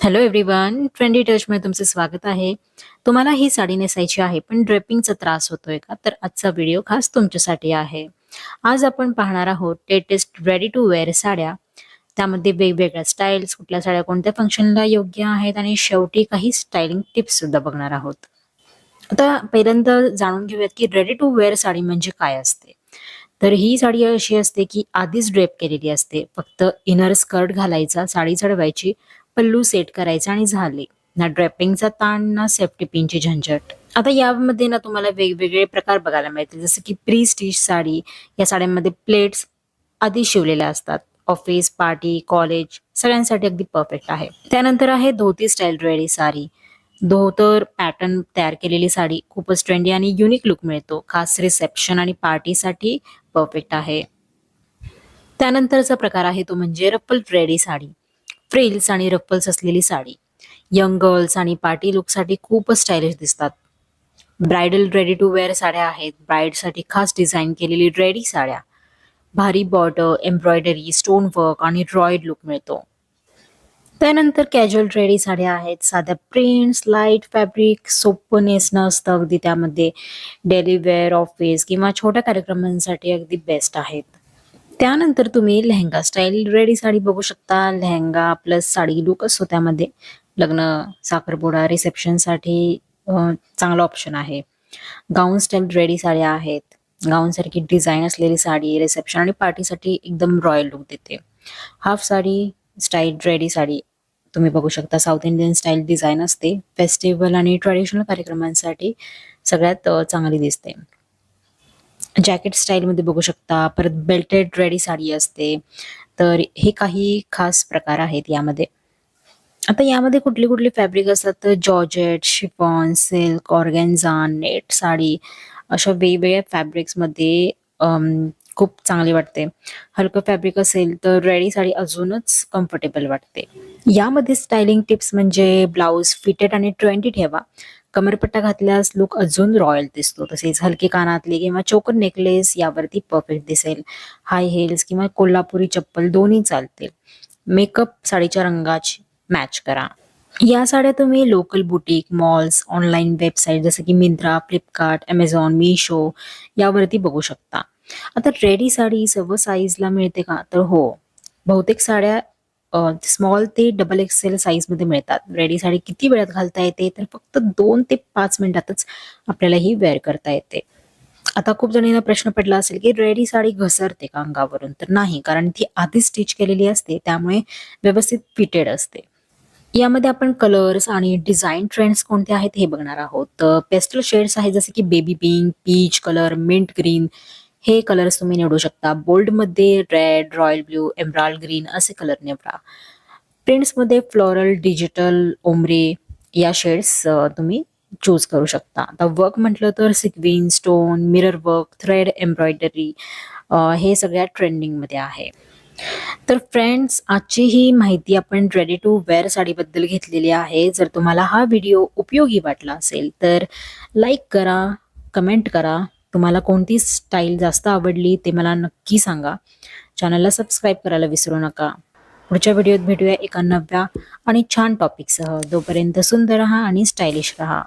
Hello everyone trendy टचमध्ये तुमचं स्वागत आहे. तुम्हाला ही साडी नेसायची आहे पण ड्रेपिंगचा त्रास होतोय का? तर आजचा व्हिडिओ खास तुमच्यासाठी आहे. आज आपण पाहणार आहोत लेटेस्ट रेडी टू वेअर साड्या. त्यामध्ये वेगवेगळ्या स्टाईल्स कुठल्या साड्या कोणत्या फंक्शनला योग्य आहेत आणि शेवटी काही स्टाईलिंग टिप्स सुद्धा बघणार आहोत. आता पहिल्यांदा जाणून घेऊयात की रेडी टू वेअर साडी म्हणजे काय असते. तर ही साडी अशी असते की आधीच ड्रेप केलेली असते. फक्त इनर स्कर्ट घालायचा साडी चढवायची पल्लू सेट करायचा आणि झाले. ना ड्रेपिंगचा ताण ना सेफ्टी पिनची झंझट. आता यामध्ये ना तुम्हाला वेगवेगळे प्रकार बघायला मिळतील. जसं की प्री स्टिच साडी या साड्यांमध्ये प्लेट्स आधी शिवलेल्या असतात. ऑफिस पार्टी कॉलेज सगळ्यांसाठी अगदी परफेक्ट आहे. त्यानंतर आहे धोती स्टाईल रेडी साडी. धोतर पॅटर्न तयार केलेली साडी खूपच ट्रेंडी आणि युनिक लुक मिळतो. खास रिसेप्शन आणि पार्टीसाठी परफेक्ट आहे. त्यानंतरचा प्रकार आहे तो म्हणजे रप्पल रेडी साडी. फ्रिल्स आणि रफल्स असलेली साडी. यंग गर्ल्स आणि पार्टी लुकसाठी खूपच स्टायलिश दिसतात. ब्रायडल रेडी टू वेअर साड्या आहेत. ब्राईडसाठी खास डिझाईन केलेली रेडी साड्या. भारी बॉर्डर एम्ब्रॉयडरी स्टोन वर्क आणि ड्रॉइड लुक मिळतो. त्यानंतर कॅज्युअल रेडी साड्या आहेत. साध्या प्रिंट्स लाइट फॅब्रिक सोपनेस न असतं अगदी त्यामध्ये डेली वेअर ऑफिस किंवा छोट्या कार्यक्रमांसाठी अगदी बेस्ट आहेत. त्यानंतर तुम्ही लेहंगा स्टाईल रेडी साडी बघू शकता. लेहंगा प्लस साडी लुक असतो त्यामध्ये. लग्न साखरपुडा रिसेप्शनसाठी चांगला ऑप्शन आहे. गाऊन स्टाईल रेडी साड्या आहेत. गाऊन सारखी डिझाईन असलेली साडी रिसेप्शन आणि पार्टीसाठी एकदम रॉयल लुक देते. Half sari style ready sari. तुम्ही बघू शकता साऊथ इंडियन स्टाईल डिझाईन असते. फेस्टिवल आणि ट्रेडिशनल कार्यक्रमांसाठी सगळ्यात चांगली दिसते. जॅकेट स्टाईलमध्ये बघू शकता. परत बेल्टेड रेडी साडी असते. तर हे काही खास प्रकार आहेत यामध्ये. आता यामध्ये कुठली कुठली फॅब्रिक असतात? तर georgette chiffon silk organza net sari अशा वेगवेगळ्या फॅब्रिक्समध्ये खूप चांगली वाटते. हलकं फॅब्रिक असेल तर रेडी साडी अजूनच कम्फर्टेबल वाटते. यामध्ये स्टायलिंग टिप्स म्हणजे ब्लाऊज फिटेड आणि ट्रेंडी ठेवा. कमरपट्टा घातल्यास लुक अजून रॉयल दिसतो. तसेच हलके कानातले किंवा चोकर नेकलेस यावरती परफेक्ट दिसेल. हाय हिल्स किंवा कोल्हापुरी चप्पल दोन्ही चालतील. मेकअप साडीच्या रंगाची मॅच करा. या साड्या तुम्ही local boutique malls online website जसं की मिंत्रा फ्लिपकार्ट अमेझॉन मिशो यावरती बघू शकता. आता रेडी साडी सर्व साईजला मिळते का? तर हो. बहुतेक साड्या स्मॉल ते डबल एक्सेल साईजमध्ये मिळतात. रेडी साडी किती वेळात घालता येते तर फक्त दोन ते पाच मिनिटातच आपल्याला ही वेअर करता येते. आता खूप जणींना प्रश्न पडला असेल की रेडी साडी घसरते का अंगावरून? तर नाही कारण ती आधी स्टिच केलेली असते त्यामुळे व्यवस्थित फिटेड असते. यामध्ये आपण कलर्स आणि डिझाईन ट्रेंड्स कोणते आहेत हे बघणार आहोत. पेस्टल शेड्स आहेत जसे की baby pink peach colour mint green हे कलर्स तुम्ही निवडू शकता. बोल्डमध्ये रेड रॉयल ब्ल्यू एम्ब्रॉल ग्रीन असे कलर निवडा. प्रिंट्समध्ये फ्लोरल डिजिटल ओमरे या शेड्स तुम्ही चूज करू शकता. आता वर्क म्हटलं तर sequin stone mirror work thread embroidery हे सगळ्या ट्रेंडिंगमध्ये आहे. तर फ्रेंड्स आजची ही माहिती आपण रेडी टू वेअर साडीबद्दल घेतलेली आहे. जर तुम्हाला हा व्हिडिओ उपयोगी वाटला असेल तर लाईक करा कमेंट करा. तुम्हाला कोणती स्टाईल जास्त आवडली ते मला नक्की सांगा. चॅनलला सबस्क्राईब करायला विसरू नका. पुढच्या व्हिडिओत भेटूया एका नव्या आणि छान टॉपिकसह जोपर्यंत सुंदर राहा आणि स्टायलिश राहा.